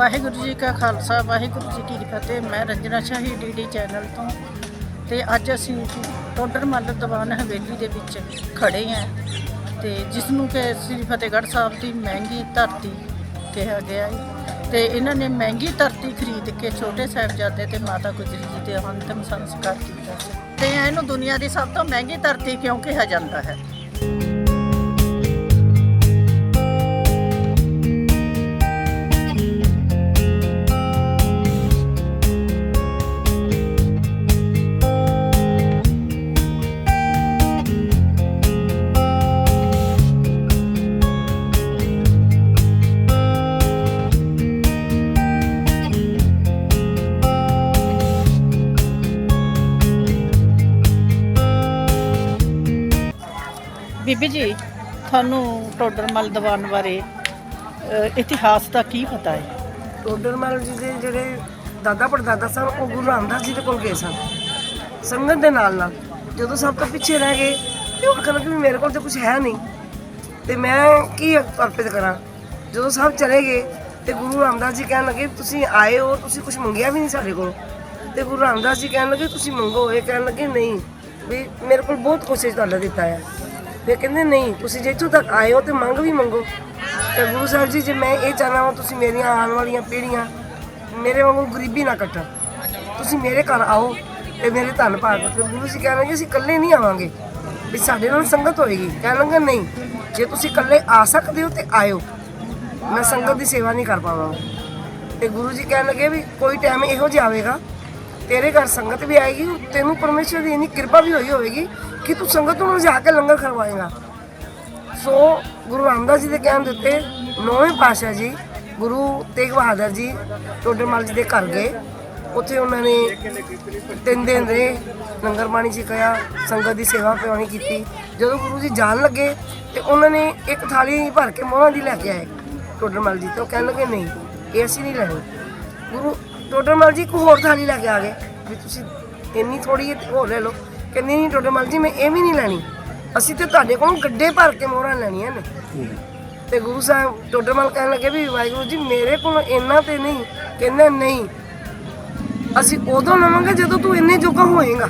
ਵਾਹਿਗੁਰੂ ਜੀ ਕਾ ਖਾਲਸਾ, ਵਾਹਿਗੁਰੂ ਜੀ ਕੀ ਫਤਿਹ। ਮੈਂ ਰੰਜਨਾ ਸ਼ਾਹੀ DD channel ਤੋਂ ਤੇ ਅੱਜ ਅਸੀਂ ਟੋਡਰ ਮੱਲ ਦੀਵਾਨ ਹਵੇਲੀ ਦੇ ਵਿੱਚ ਖੜੇ ਹਾਂ ਤੇ ਜਿਸ ਨੂੰ ਕਿ ਸ੍ਰੀ ਫਤਿਹਗੜ੍ਹ ਸਾਹਿਬ ਦੀ ਮਹਿੰਗੀ ਧਰਤੀ ਕਿਹਾ ਗਿਆ ਹੈ। ਤੇ ਇਹਨਾਂ ਨੇ ਮਹਿੰਗੀ ਧਰਤੀ ਖਰੀਦ ਕੇ ਛੋਟੇ ਸਾਹਿਬਜ਼ਾਦੇ ਤੇ ਮਾਤਾ ਗੁਜਰੀ ਜੀ ਦੇ ਅੰਤਮ ਸੰਸਕਾਰ ਕੀਤਾ। ਸੀ ਤੇ ਇਹਨੂੰ ਦੁਨੀਆ ਦੀ ਸਭ ਤੋਂ ਮਹਿੰਗੀ ਧਰਤੀ ਕਿਉਂ ਕਿਹਾ ਜਾਂਦਾ ਹੈ? ਬੀਬੀ ਜੀ ਤੁਹਾਨੂੰ ਟੋਡਰ ਮੱਲ ਦੀਵਾਨ ਬਾਰੇ ਅ, ਇਤਿਹਾਸ ਦਾ ਕੀ ਪਤਾ ਹੈ? ਟੋਡਰਮਲ ਜੀ ਦੇ ਜਿਹੜੇ ਦਾਦਾ ਪੜਦਾਦਾ ਸਨ ਉਹ ਗੁਰੂ ਰਾਮਦਾਸ ਜੀ ਦੇ ਕੋਲ ਗਏ ਸਨ। ਸੰਗਤ ਦੇ ਨਾਲ ਨਾਲ ਜਦੋਂ ਸਭ ਤੋਂ ਪਿੱਛੇ ਰਹਿ ਗਏ ਤੇ ਉਹ ਆਖਣ ਲੱਗੇ ਵੀ ਮੇਰੇ ਕੋਲ ਤਾਂ ਕੁਝ ਹੈ ਨਹੀਂ। ਤੇ ਮੈਂ ਕੀ ਅਰਪਿਤ ਕਰਾਂ? ਜਦੋਂ ਸਭ ਚਲੇ ਗਏ ਤੇ ਗੁਰੂ ਰਾਮਦਾਸ ਜੀ ਕਹਿਣ ਲੱਗੇ ਤੁਸੀਂ ਆਏ ਹੋ ਤੁਸੀਂ ਕੁਝ ਮੰਗਿਆ ਵੀ ਨਹੀਂ ਸਾਡੇ ਕੋਲ? ਤੇ ਗੁਰੂ ਰਾਮਦਾਸ ਜੀ ਕਹਿਣ ਲੱਗੇ ਤੁਸੀਂ ਮੰਗੋ। ਇਹ ਕਹਿਣ ਲੱਗੇ ਨਹੀਂ ਵੀ ਮੇਰੇ ਕੋਲ ਬਹੁਤ ਕੁਛ ਹੈ ਤੁਹਾਡਾ ਦਿੱਤਾ ਹੈ। ਫਿਰ ਕਹਿੰਦੇ, ਨਹੀਂ, ਤੁਸੀਂ ਜੇ ਇੱਥੋਂ ਤੱਕ ਆਏ ਹੋ ਤੇ ਮੰਗ ਵੀ ਮੰਗੋ। ਤੇ ਗੁਰੂ ਸਾਹਿਬ ਜੀ, ਜੇ ਮੈਂ ਇਹ ਚਾਹਨਾ ਹਾਂ ਤੁਸੀਂ ਮੇਰੀਆਂ ਆਉਣ ਵਾਲੀਆਂ ਪੀੜ੍ਹੀਆਂ ਮੇਰੇ ਵਾਂਗੂ ਗਰੀਬੀ ਨਾ ਕੱਟਣ। ਤੁਸੀਂ ਮੇਰੇ ਘਰ ਆਓ ਤੇ ਮੇਰੇ ਧੰਨ ਭਾਗ। ਤੇ ਗੁਰੂ ਜੀ ਕਹਿਣਗੇ ਅਸੀਂ ਇਕੱਲੇ ਨਹੀਂ ਆਵਾਂਗੇ। ਵੀ ਸਾਡੇ ਨਾਲ ਸੰਗਤ ਹੋਏਗੀ। ਕਹਿਣਗੇ ਨਹੀਂ, ਜੇ ਤੁਸੀਂ ਇਕੱਲੇ ਆ ਸਕਦੇ ਹੋ ਤੇ ਆਇਓ। ਮੈਂ ਸੰਗਤ ਦੀ ਸੇਵਾ ਨਹੀਂ ਕਰ ਪਾਵਾਂਗਾ। ਤੇ ਗੁਰੂ ਜੀ ਕਹਿਣ ਲੱਗੇ ਵੀ ਕੋਈ ਟਾਈਮ ਇਹੋ ਜਿਹਾ ਆਵੇਗਾ ਤੇਰੇ ਘਰ ਸੰਗਤ ਵੀ ਆਏਗੀ, ਤੈਨੂੰ ਪਰਮੇਸ਼ਰ ਦੀ ਇੰਨੀ ਕਿਰਪਾ ਵੀ ਹੋਈ ਹੋਵੇਗੀ ਕਿ ਤੂੰ ਸੰਗਤ ਨੂੰ ਲਿਜਾ ਕੇ ਲੰਗਰ ਖਰਵਾਏਗਾ ਸੋ ਗੁਰੂ ਰਾਮਦਾਸ ਜੀ ਦੇ ਕਹਿਣ ਦਿੱਤੇ ਨੌਵੇਂ ਪਾਤਸ਼ਾਹ ਜੀ, ਗੁਰੂ ਤੇਗ ਬਹਾਦਰ ਜੀ ਟੋਡਰਮਲ ਜੀ ਦੇ ਘਰ ਗਏ। ਉੱਥੇ ਉਹਨਾਂ ਨੇ ਤਿੰਨ ਦਿਨ ਰਹੇ, ਲੰਗਰ ਪਾਣੀ ਛਕਾਇਆ ਸੰਗਤ ਦੀ ਸੇਵਾ ਪਿਆਉਣੀ ਕੀਤੀ। ਜਦੋਂ ਗੁਰੂ ਜੀ ਜਾਣ ਲੱਗੇ ਤੇ ਉਹਨਾਂ ਨੇ ਇੱਕ ਥਾਲੀ ਭਰ ਕੇ ਮੋਹਰਾਂ ਦੀ ਲੈ ਕੇ ਆਏ ਟੋਡਰਮਲ ਜੀ ਤੋਂ। ਕਹਿਣ ਲੱਗੇ, ਨਹੀਂ, ਇਹ ਅਸੀਂ ਨਹੀਂ ਲੈਣੀ। ਗੁਰੂ ਟੋਡਰਮਲ ਜੀ ਇੱਕ ਹੋਰ ਥਾਲੀ ਲੈ ਕੇ ਆ ਗਏ। ਵੀ ਤੁਸੀਂ ਇੰਨੀ ਥੋੜੀ ਹੋਰ ਲੈ ਲਓ। ਕਹਿੰਦੇ ਨਹੀਂ ਟੋਡਰਮਲ ਜੀ, ਮੈਂ ਇਹ ਵੀ ਨਹੀਂ ਲੈਣੀ। ਅਸੀਂ ਤੇ ਤੁਹਾਡੇ ਕੋਲੋਂ ਗੱਡੇ ਭਰ ਕੇ ਮੋਹਰਾਂ ਲੈਣੀਆਂ ਨੇ। ਤੇ ਗੁਰੂ ਸਾਹਿਬ ਟੋਡਰਮਲ ਕਹਿਣ ਲੱਗੇ ਵੀ ਵਾਹਿਗੁਰੂ ਜੀ, ਮੇਰੇ ਕੋਲ ਇੰਨਾ ਤੇ ਨਹੀਂ। ਕਹਿੰਦਾ ਨਹੀਂ। ਅਸੀਂ ਉਦੋਂ ਲਵਾਂਗੇ ਜਦੋਂ ਤੂੰ ਇੰਨੇ ਜੋਗਾ ਹੋਏਗਾ।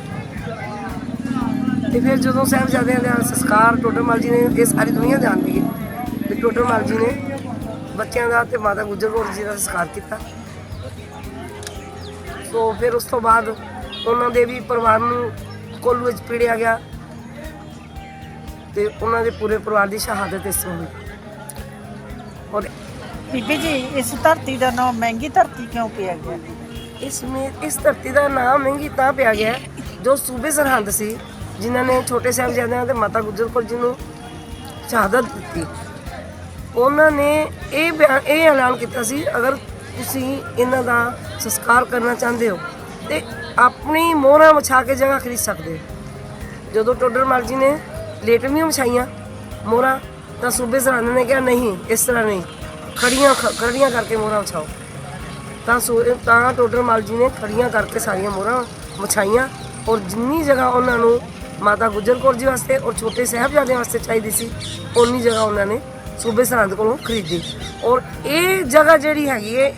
ਤੇ ਫਿਰ ਜਦੋਂ ਸਾਹਿਬਜ਼ਾਦਿਆਂ ਦਾ ਸੰਸਕਾਰ ਟੋਡਰਮਲ ਜੀ ਨੇ ਇਹ ਸਾਰੀ ਦੁਨੀਆ ਜਾਣਦੀ ਹੈ। ਤੇ ਟੋਡਰਮਲ ਜੀ ਨੇ ਬੱਚਿਆਂ ਦਾ ਤੇ ਮਾਤਾ ਗੁਜਰ ਕੌਰ ਜੀ ਦਾ ਸੰਸਕਾਰ ਕੀਤਾ। ਸੋ ਫਿਰ ਉਸ ਤੋਂ ਬਾਅਦ ਉਹਨਾਂ ਦੇ ਵੀ ਪਰਿਵਾਰ ਨੂੰ ਕੋਲ ਵਿੱਚ ਪੀੜਿਆ ਗਿਆ ਤੇ ਉਹਨਾਂ ਦੇ ਪੂਰੇ ਪਰਿਵਾਰ ਦੀ ਸ਼ਹਾਦਤ ਇਸ ਹੋਈ। ਔਰ ਬੀਬੀ ਜੀ ਇਸ ਧਰਤੀ ਦਾ ਨਾਮ ਮਹਿੰਗੀ ਧਰਤੀ ਕਿਉਂ ਪਿਆ ਗਿਆ? ਇਸ ਮੇ ਇਸ ਧਰਤੀ ਦਾ ਨਾਮ ਮਹਿੰਗੀ ਤਾਂ ਪਿਆ ਗਿਆ ਜੋ ਸੂਬੇ ਸਰਹੰਦ ਸੀ ਜਿਨ੍ਹਾਂ ਨੇ ਛੋਟੇ ਸਾਹਿਬਜ਼ਾਦਿਆਂ ਤੇ ਮਾਤਾ ਗੁਜਰ ਕੌਰ ਜੀ ਨੂੰ ਸ਼ਹਾਦਤ ਦਿੱਤੀ। ਉਹਨਾਂ ਨੇ ਇਹ ਇਹ ਐਲਾਨ ਕੀਤਾ ਸੀ ਅਗਰ ਤੁਸੀਂ ਇਹਨਾਂ ਦਾ ਸੰਸਕਾਰ ਕਰਨਾ ਚਾਹੁੰਦੇ ਹੋ ਤੇ ਆਪਣੀ ਮੋਹਰਾਂ ਵਿਛਾ ਕੇ ਜਗ੍ਹਾ ਖਰੀਦ ਸਕਦੇ ਹੋ। ਜਦੋਂ ਟੋਡਰ ਟੋਡਰਮਲ ਜੀ ਨੇ ਲੇਟਵੀਆਂ ਵਿਛਾਈਆਂ ਮੋਹਰਾਂ, ਤਾਂ ਸੂਬੇ ਸਰਹੰਦ ਨੇ ਕਿਹਾ, ਨਹੀਂ, ਇਸ ਤਰ੍ਹਾਂ ਨਹੀਂ। ਖੜੀਆਂ ਖ- ਖੜੀਆਂ ਕਰਕੇ ਮੋਹਰਾਂ ਵਿਛਾਓ। ਤਾਂ ਸੋ, ਤਾਂ ਟੋਡਰਮਲ ਜੀ ਨੇ ਖੜੀਆਂ ਕਰਕੇ ਸਾਰੀਆਂ ਮੋਹਰਾਂ ਵਿਛਾਈਆਂ ਔਰ ਜਿੰਨੀ ਜਗ੍ਹਾ ਉਹਨਾਂ ਨੂੰ ਮਾਤਾ ਗੁਜਰ ਕੌਰ ਜੀ ਵਾਸਤੇ ਔਰ ਛੋਟੇ ਸਾਹਿਬਜ਼ਾਦਿਆਂ ਵਾਸਤੇ ਚਾਹੀਦੀ ਸੀ ਉਨੀ ਜਗ੍ਹਾ ਉਹਨਾਂ ਨੇ ਸੂਬੇ ਸਰਹੰਦ ਕੋਲੋਂ ਖਰੀਦੀ। ਔਰ ਇਹ ਜਗ੍ਹਾ ਜਿਹੜੀ ਹੈਗੀ ਹੈ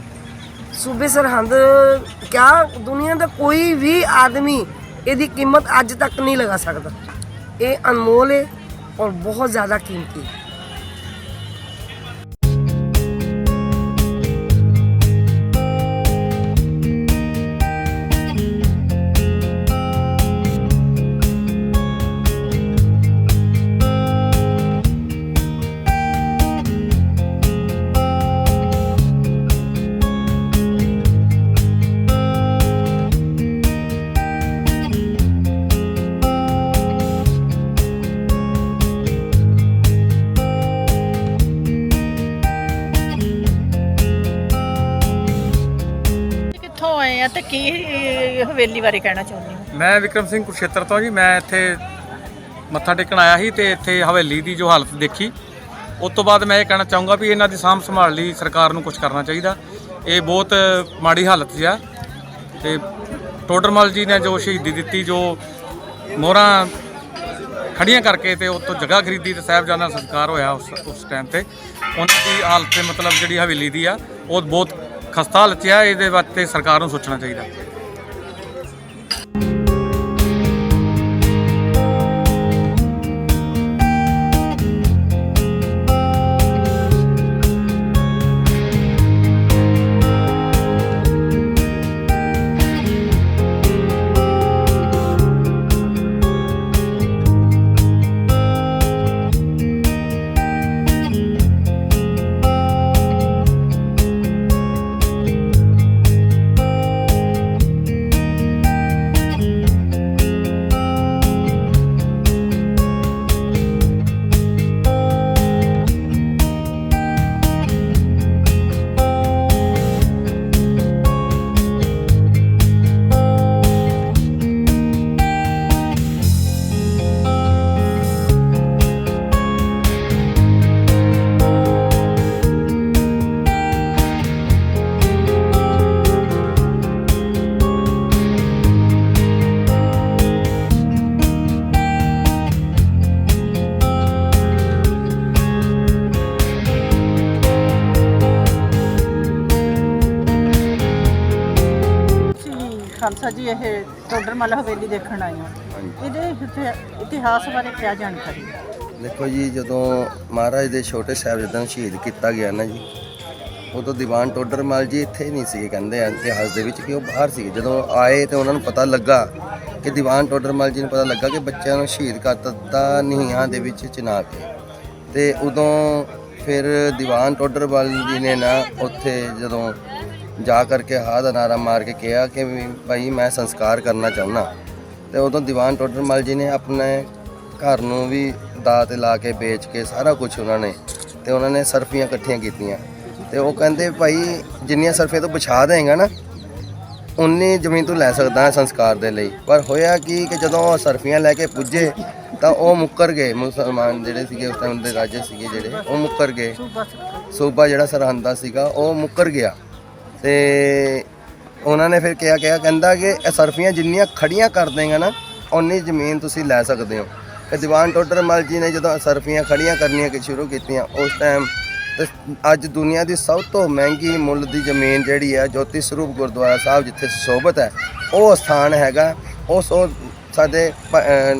ਸੂਬੇ ਸਰਹੰਦ, ਕਿਆ ਦੁਨੀਆ ਦਾ ਕੋਈ ਵੀ ਆਦਮੀ ਇਹਦੀ ਕੀਮਤ ਅੱਜ ਤੱਕ ਨਹੀਂ ਲਗਾ ਸਕਦਾ। ਇਹ ਅਨਮੋਲ ਹੈ ਔਰ ਬਹੁਤ ਜ਼ਿਆਦਾ ਕੀਮਤੀ ਹੈ। ਆਏ ਆ ਕੀ ਹਵੇਲੀ ਬਾਰੇ ਕਹਿਣਾ ਚਾਹੁੰਦੇ ਹੋ? ਮੈਂ ਵਿਕਰਮ ਸਿੰਘ ਕੁਰਸ਼ੇਤਰ ਤੋਂ ਜੀ। ਮੈਂ ਇੱਥੇ ਮੱਥਾ ਟੇਕਣ ਆਇਆ ਸੀ ਤੇ ਇੱਥੇ ਹਵੇਲੀ ਦੀ ਜੋ ਹਾਲਤ ਦੇਖੀ। ਉਸ ਤੋਂ ਬਾਅਦ ਮੈਂ ਇਹ ਕਹਿਣਾ ਚਾਹੂੰਗਾ ਵੀ ਇਹਨਾਂ ਦੀ ਸਾਂਭ ਸੰਭਾਲ ਲਈ ਸਰਕਾਰ ਨੂੰ ਕੁਝ ਕਰਨਾ ਚਾਹੀਦਾ। ਇਹ ਬਹੁਤ ਮਾੜੀ ਹਾਲਤ 'ਚ ਆ। ਤੇ ਟੋਡਰਮਲ ਜੀ ਨੇ ਜੋ ਸ਼ਹੀਦੀ ਦਿੱਤੀ, ਜੋ ਮੋਹਰਾਂ ਖੜੀਆਂ ਕਰਕੇ ਤੇ ਉੱਥੋਂ ਜਗ੍ਹਾ ਖਰੀਦੀ ਤੇ ਸਾਹਿਬਜ਼ਾਦਾ ਦਾ ਸੰਸਕਾਰ ਹੋਇਆ ਉਸ ਉਸ ਟਾਈਮ ਤੇ। ਉਹਨਾਂ ਦੀ ਹਾਲਤ ਤੇ ਮਤਲਬ ਜਿਹੜੀ ਹਵੇਲੀ ਦੀ ਆ, ਉਹ ਬਹੁਤ ਖਸਤਾ ਹਾਲਤ 'ਚ ਹੈ ਇਹਦੇ ਵਾਸਤੇ ਸਰਕਾਰ ਨੂੰ ਸੋਚਣਾ ਚਾਹੀਦਾ। ਜੀ ਇਹ ਟੋਡਰਮਲ ਹਵੇਲੀ ਦੇਖਣ ਆਏ ਹਾਂ। ਇਹਦੇ ਇਤਿਹਾ- ਇਤਿਹਾਸ ਬਾਰੇ ਕਿਆ ਜਾਣਕਾਰੀ? ਦੇਖੋ ਜੀ ਜਦੋਂ ਮਹਾਰਾਜ ਦੇ ਛੋਟੇ ਸਾਹਿਬਜ਼ਾਦਿਆਂ ਨੂੰ ਸ਼ਹੀਦ ਕੀਤਾ ਗਿਆ ਨਾ ਜੀ ਉਦੋਂ ਦੀਵਾਨ ਟੋਡਰਮਲ ਜੀ ਇੱਥੇ ਨਹੀਂ ਸੀਗੇ ਕਹਿੰਦੇ ਆ ਇਤਿਹਾਸ ਦੇ ਵਿੱਚ ਕਿ ਉਹ ਬਾਹਰ ਸੀਗੇ। ਜਦੋਂ ਆਏ ਤੇ ਉਹਨਾਂ ਨੂੰ ਪਤਾ ਲੱਗਾ ਕਿ ਦੀਵਾਨ ਟੋਡਰਮਲ ਜੀ ਨੂੰ ਪਤਾ ਲੱਗਾ ਕਿ ਬੱਚਿਆਂ ਨੂੰ ਸ਼ਹੀਦ ਕਰ ਦਿੱਤਾ ਨੀਹਾਂ ਦੇ ਵਿੱਚ ਚਿਣਾ ਕੇ। ਤੇ ਉਦੋਂ ਫਿਰ ਦੀਵਾਨ ਟੋਡਰਮਲ ਜੀ ਨੇ ਨਾ ਉੱਥੇ ਜਦੋਂ ਜਾ ਕਰਕੇ ਹਾਦ ਅਨਾਰਾ ਮਾਰ ਕੇ ਕਿਹਾ ਕਿ ਵੀ ਭਾਈ ਮੈਂ ਸੰਸਕਾਰ ਕਰਨਾ ਚਾਹੁੰਦਾ। ਤੇ ਉਦੋਂ ਦੀਵਾਨ ਟੋਡਰਮਲ ਜੀ ਨੇ ਆਪਣੇ ਘਰ ਨੂੰ ਵੀ ਦਾਅ ਤੇ ਲਾ ਕੇ ਵੇਚ ਕੇ ਸਾਰਾ ਕੁਝ ਉਹਨਾਂ ਨੇ ਤੇ ਉਹਨਾਂ ਨੇ ਸਰਫੀਆਂ ਇਕੱਠੀਆਂ ਕੀਤੀਆਂ। ਤੇ ਉਹ ਕਹਿੰਦੇ, ਭਾਈ, ਜਿੰਨੀਆਂ ਸਰਫੀਆਂ ਤੋਂ ਵਿਛਾ ਦੇਗਾ ਨਾ ਉਨੀ ਜ਼ਮੀਨ ਤੋਂ ਲੈ ਸਕਦਾ ਸੰਸਕਾਰ ਦੇ ਲਈ। ਪਰ ਹੋਇਆ ਕੀ ਕਿ ਜਦੋਂ ਉਹ ਸਰਫੀਆਂ ਲੈ ਕੇ ਪੁੱਜੇ, ਤਾਂ ਉਹ ਮੁੱਕਰ ਗਏ। ਮੁਸਲਮਾਨ ਜਿਹੜੇ ਸੀਗੇ ਉਸ ਟਾਈਮ ਦੇ ਰਾਜੇ ਸੀਗੇ ਜਿਹੜੇ, ਉਹ ਮੁੱਕਰ ਗਏ। ਸੂਬਾ ਸਰਕਾਰ ਸੂਬਾ ਜਿਹੜਾ ਸਰਹੰਦਾ ਸੀਗਾ, ਉਹ ਮੁੱਕਰ ਗਿਆ। ਤੇ ਉਹਨਾਂ ਨੇ ਫਿਰ ਕਿਹਾ ਕਿਹਾ, ਕਹਿੰਦਾ ਕਿ ਇਹ ਸਰਫੀਆਂ ਜਿੰਨੀਆਂ ਖੜੀਆਂ ਕਰ ਦੇਗਾ ਨਾ, ਓਨੀ ਜ਼ਮੀਨ ਤੁਸੀਂ ਲੈ ਸਕਦੇ ਹੋ। ਤੇ ਦੀਵਾਨ ਟੋਡਰਮਲ ਜੀ ਨੇ ਜਦੋਂ ਸਰਫੀਆਂ ਖੜੀਆਂ ਕਰਨੀਆਂ ਕਿ ਸ਼ੁਰੂ ਕੀਤੀਆਂ, ਉਸ ਟਾਈਮ ਤੇ ਅੱਜ ਦੁਨੀਆ ਦੀ ਸਭ ਤੋਂ ਮਹਿੰਗੀ ਮੁੱਲ ਦੀ ਜ਼ਮੀਨ ਜਿਹੜੀ ਹੈ ਜੋਤੀ ਸਰੂਪ ਗੁਰਦੁਆਰਾ ਸਾਹਿਬ, ਜਿੱਥੇ ਸ਼ੋਭਤ ਹੈ, ਉਹ ਸਥਾਨ ਹੈਗਾ। ਉਸ ਉਹ ਸਾਡੇ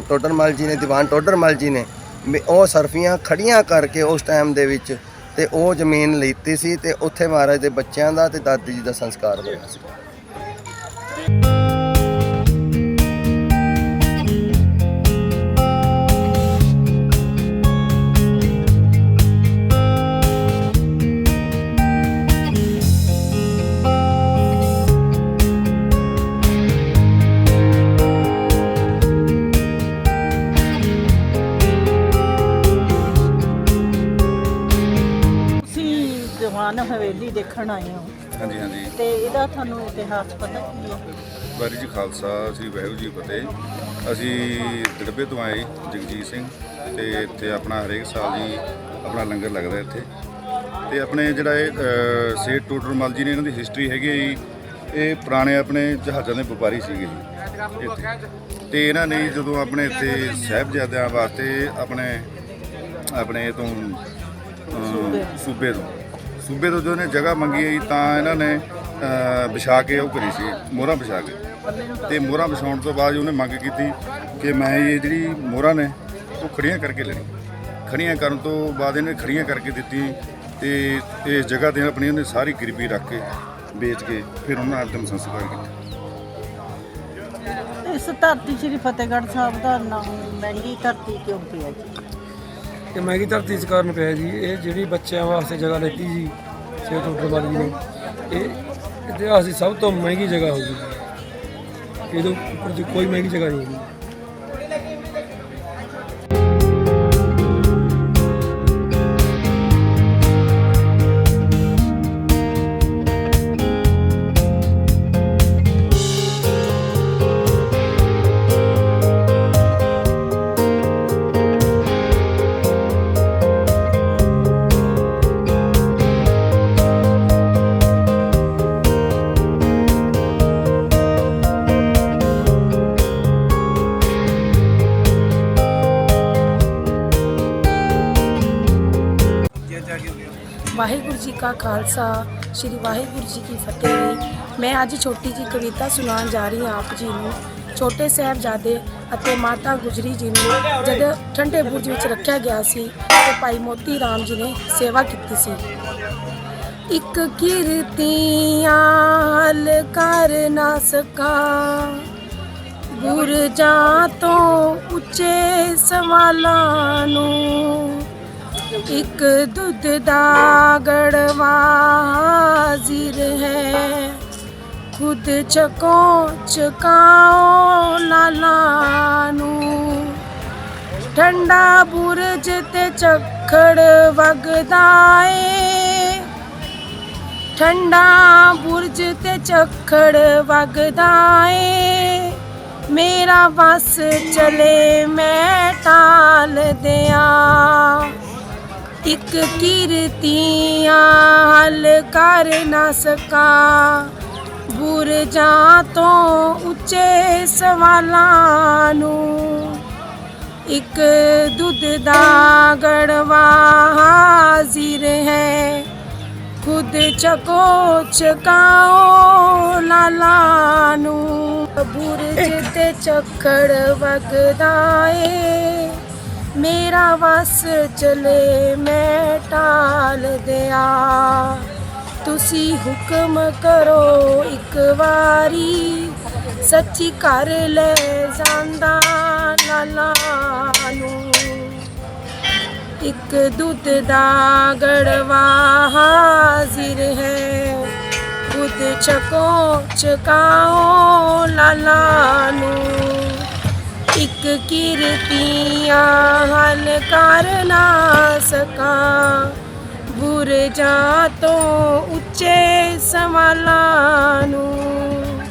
ਟੋਡਰ ਮਲ ਜੀ ਨੇ, ਦੀਵਾਨ ਟੋਡਰ ਟੋਡਰਮਲ ਜੀ ਨੇ, ਵੀ ਉਹ ਸਰਫੀਆਂ ਖੜੀਆਂ ਕਰਕੇ ਉਸ ਟਾਈਮ ਦੇ ਵਿੱਚ ਤੇ ਉਹ ਜ਼ਮੀਨ ਲਈਤੀ ਸੀ ਤੇ ਉੱਥੇ ਮਹਾਰਾਜ ਦੇ ਬੱਚਿਆਂ ਦਾ ਤੇ ਦਾਦੀ ਜੀ ਦਾ ਸੰਸਕਾਰ ਹੋਇਆ ਸੀ। ਦੇਖਣ ਆਏ ਹਾਂ। ਹਾਂਜੀ ਹਾਂਜੀ। ਤੇ ਇਹਦਾ ਤੁਹਾਨੂੰ ਇਤਿਹਾਸ ਪਤਾ ਕੀ ਹੈ? ਵਾਹਿਗੁਰੂ ਜੀ ਖਾਲਸਾ ਸ੍ਰੀ ਵਾਹਿਗੁਰੂ ਜੀ ਫਤਿਹ। ਅਸੀਂ ਦੜਬੇ ਤੋਂ ਆਏ ਜਗਜੀਤ ਸਿੰਘ ਤੇ ਇੱਥੇ ਆਪਣਾ ਹਰੇਕ ਸਾਲ ਜੀ ਆਪਣਾ ਲੰਗਰ ਲੱਗਦਾ ਇੱਥੇ। ਤੇ ਆਪਣੇ ਜਿਹੜਾ ਇਹ ਅ, ਸੇਠ ਟੋਡਰਮਲ ਜੀ ਨੇ ਇਹਨਾਂ ਦੀ ਹਿਸਟਰੀ ਹੈਗੀ ਹੈ ਜੀ। ਇਹ ਪੁਰਾਣੇ ਆਪਣੇ ਜਹਾਜ਼ਾਂ ਦੇ ਵਪਾਰੀ ਸੀਗੇ ਜੀ। ਇੱਥੇ। ਤੇ ਇਹਨਾਂ ਨੇ ਜਦੋਂ ਆਪਣੇ ਇੱਥੇ ਸਾਹਿਬਜ਼ਾਦਿਆਂ ਵਾਸਤੇ ਆਪਣੇ ਆਪਣੇ ਤੋਂ ਅ, ਸੂਬੇ ਤੋਂ ਸੂਬੇ ਤੋਂ ਜਦੋਂ ਨੇ ਜਗ੍ਹਾ ਮੰਗੀ ਹੈ ਤਾਂ ਇਹਨਾਂ ਨੇ ਵਿਛਾ ਕੇ ਉਹ ਕਰੀ ਸੀ, ਮੋਹਰਾਂ ਵਿਛਾ ਕੇ। ਤੇ ਮੋਹਰਾਂ ਵਿਛਾਉਣ ਤੋਂ ਬਾਅਦ ਉਹਨੇ ਮੰਗ ਕੀਤੀ ਕਿ ਮੈਂ ਇਹ ਜਿਹੜੀ ਮੋਹਰਾਂ ਨੇ, ਉਹ ਖੜੀਆਂ ਕਰਕੇ ਲੈਣੀ ਖੜੀਆਂ ਕਰਨ ਤੋਂ ਬਾਅਦ ਇਹਨੇ ਖੜੀਆਂ ਕਰਕੇ ਦਿੱਤੀ ਤੇ ਇਸ ਜਗ੍ਹਾ ਤੇ ਆਪਣੀ ਉਹਨੇ ਸਾਰੀ ਗਰੀਬੀ ਰੱਖ ਕੇ ਵੇਚ ਕੇ ਫਿਰ ਉਹਨਾਂ ਨੇ ਅੰਤਿਮ ਸੰਸਕਾਰ ਕੀਤਾ। ਇਸ ਧਰਤੀ ਸ੍ਰੀ ਫਤਿਹਗੜ੍ਹ ਸਾਹਿਬ ਦਾ ਨਾਮ ਮਹਿੰਗੀ ਧਰਤੀ ਕਿਉਂ ਪਿਆ ਜੀ? ਇਹ ਮਹਿੰਗੀ ਧਰਤੀ ਇਸ ਕਾਰਨ ਪਿਆ ਜੀ? ਇਹ ਜਿਹੜੀ ਬੱਚਿਆਂ ਵਾਸਤੇ ਜਗ੍ਹਾ ਲੈਤੀ ਜੀ ਸੇਠ ਉੱਪਰਵਾਦੀ ਜੀ ਨੇ, ਇਹ ਇਤਿਹਾਸ ਦੀ ਸਭ ਤੋਂ ਮਹਿੰਗੀ ਜਗ੍ਹਾ ਹੋਊਗੀ ਇਹਦੇ ਉੱਪਰ ਕੋਈ ਮਹਿੰਗੀ ਜਗ੍ਹਾ ਨਹੀਂ ਹੋਊਗੀ ਜੀ ਕਾ ਖਾਲਸਾ, ਸ੍ਰੀ ਵਾਹਿਗੁਰੂ ਜੀ ਕੀ ਫਤਿਹ। ਮੈਂ ਅੱਜ ਛੋਟੀ ਜੀ ਕਵਿਤਾ ਸੁਣਾਉਣ ਜਾ ਰਹੀ ਹਾਂ ਆਪ ਜੀ ਨੂੰ। ਛੋਟੇ ਸਾਹਿਬਜ਼ਾਦੇ ਅਤੇ ਮਾਤਾ ਗੁਜਰੀ ਜੀ ਨੂੰ ਜਦ ਠੰਡੇ ਬੁਰਜ ਵਿੱਚ ਰੱਖਿਆ ਗਿਆ ਸੀ, ਤੇ ਭਾਈ ਮੋਤੀ ਰਾਮ ਜੀ ਨੇ ਸੇਵਾ ਕੀਤੀ ਸੀ। ਇੱਕ ਕਿਰਤੀਆਂ ਕਰ ਨਾ ਸਕਾਂ। ਗੁਰਜਾਂ ਤੋਂ ਉੱਚੇ ਸਵਾਲਾਂ ਨੂੰ ਇੱਕ ਦੁੱਧ ਦਾ ਗੜਵਾ ਹਾਜ਼ਰ ਹੈ। ਖੁਦ ਚਕੋ ਚਕਾਓ ਲਾਲਾ ਨੂੰ। ਠੰਡਾ ਬੁਰਜ ਤੇ ਚੱਖੜ ਵਗਦਾ ਏ। ਠੰਡਾ ਬੁਰਜ ਤੇ ਚੱਖੜ ਵਗਦਾ ਏ। ਮੇਰਾ ਬਸ ਚਲੇ ਮੈਂ ਟਾਲ ਦਿਆਂ। ਇੱਕ ਕਿਰਤੀਆਂ ਹਲ ਕਰ ਨਾ ਸਕਾਂ। ਬੁਰਜਾਂ ਤੋਂ ਉੱਚੇ ਸਵਾਲਾਂ ਨੂੰ ਇੱਕ ਦੁੱਧ ਦਾ ਗੜਵਾ ਹਾਜ਼ਰ ਹੈ। ਖੁਦ ਚਕੋ ਚਕਾਓ ਲਾਲਾ ਨੂੰ। ਬੁਰਜ ਤੇ ਚੱਕੜ ਵਗਦਾ ਏ। ਮੇਰਾ ਵਸ ਚਲੇ ਮੈਂ ਟਾਲ ਦਿਆ। ਤੁਸੀਂ ਹੁਕਮ ਕਰੋ ਇੱਕ ਵਾਰੀ, ਸੱਚੀ ਕਰ ਲੈ ਜਾਂਦਾ ਲਾਲਾ ਨੂੰ। ਇੱਕ ਦੁੱਧ ਦਾ ਗੜਵਾ ਹਾਜ਼ਰ ਹੈ, ਦੁੱਧ ਚਕੋ ਚਕਾਓ ਲਾਲਾ ਨੂੰ। ਇੱਕ ਕਿਰਤੀਆਂ ਹਲ ਕਰ ਨਾ ਸਕਾਂ ਬੁਰਜਾਂ ਤੋਂ ਉੱਚੇ ਸਵਾਲਾਂ ਨੂੰ